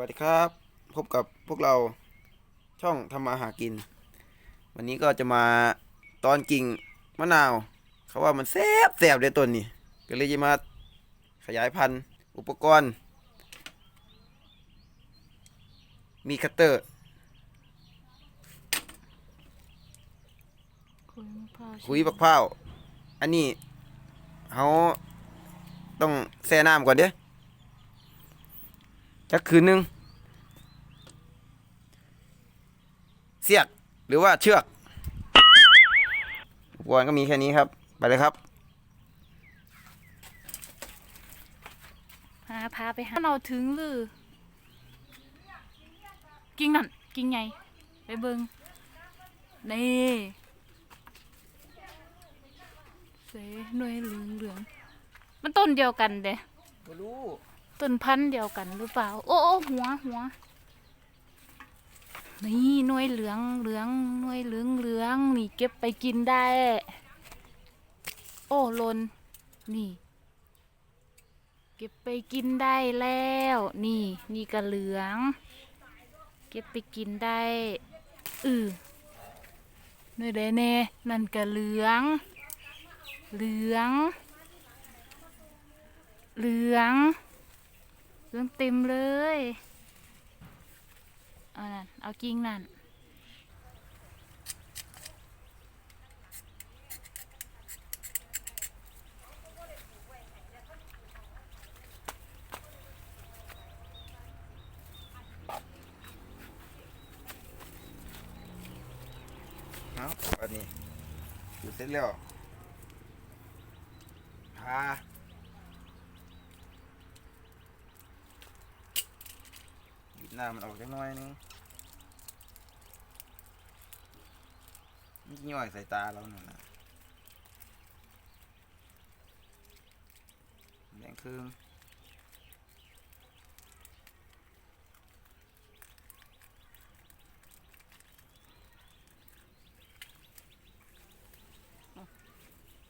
วัสดีครับ พบกับพวกเราช่องทำมาหากิน วันนี้ก็จะมาตอนกิ่งมะนาว เขาว่ามันแซ่บแซ่บเลยต้นนี้ก็เลยจะมาขยายพันธุ์อุปกรณ์ มีคัตเตอร์คุยมะพร้าวคุยบักพร้าวอันนี้เขาต้องแช่น้ำก่อนเด้ จักคืนหนึงเสียกหรือว่าเชือกอุปกรณ์ก็มีแค่นี้ครับ ไปเลยครับหาพาไปหาเราถึงหรือกิ่งนั่นกิ่งไงไปเบิงนี่เสหน่วยเหลืองเหลืองๆมันต้นเดียวกันเด้ไม่รู้ ต้นพันธุ์เดียวกันหรือเปล่า โอ้โอหัวหัว นี่หน่วยเหลืองเหลืองหน่วยเหลืองเหลืองนี่เก็บไปกินได้ โอ้ลน นี่ เก็บไปกินได้แล้ว นี่ นี่ก็เหลือง เก็บไปกินได้อือนี่เด้เน่นั่นก็เหลือง เหลือง เหลือง เหลืองเต็มเลย เอานั่นเอากิ่งนั่นเอาอันนี้อยู่เสร็จแล้วพา บีบน้ำมันออกจักหน่อยนึงนี่ย่อยใส่ตาเราหน่อยนะแดงครึ่ง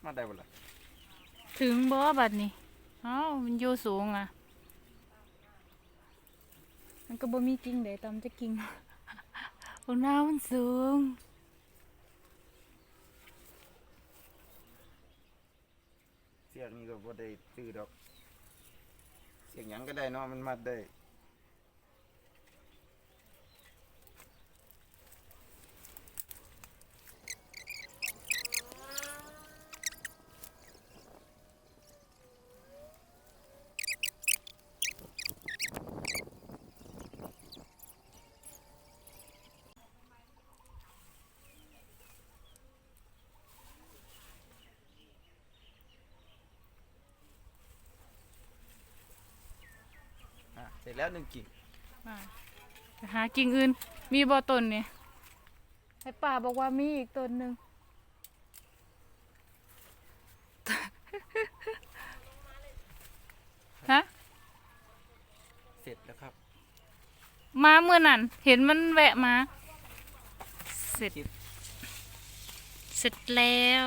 มาได้บ่ล่ะถึงบ่บัดนี้เอ้ามันอยู่สูงอะ มันก็บ่มีกิ่งเด้ตามจะกิ่งโอ้หน้ามันสูง เสียงนี้ก็บ่ได้ซื้อดอก เสียงหยังก็ได้เนาะมันมัดได้ เสร็จแล้วหนึ่งกิ่งมาไปหากิ่งอื่น มีบ่ต้นเนี่ยให้ป้าบอกว่ามีอีกต้นหนึ่งฮะเสร็จแล้วครับ มาเมื่อนั้นเห็นมันแวะมา เสร็จคลิปเสร็จแล้ว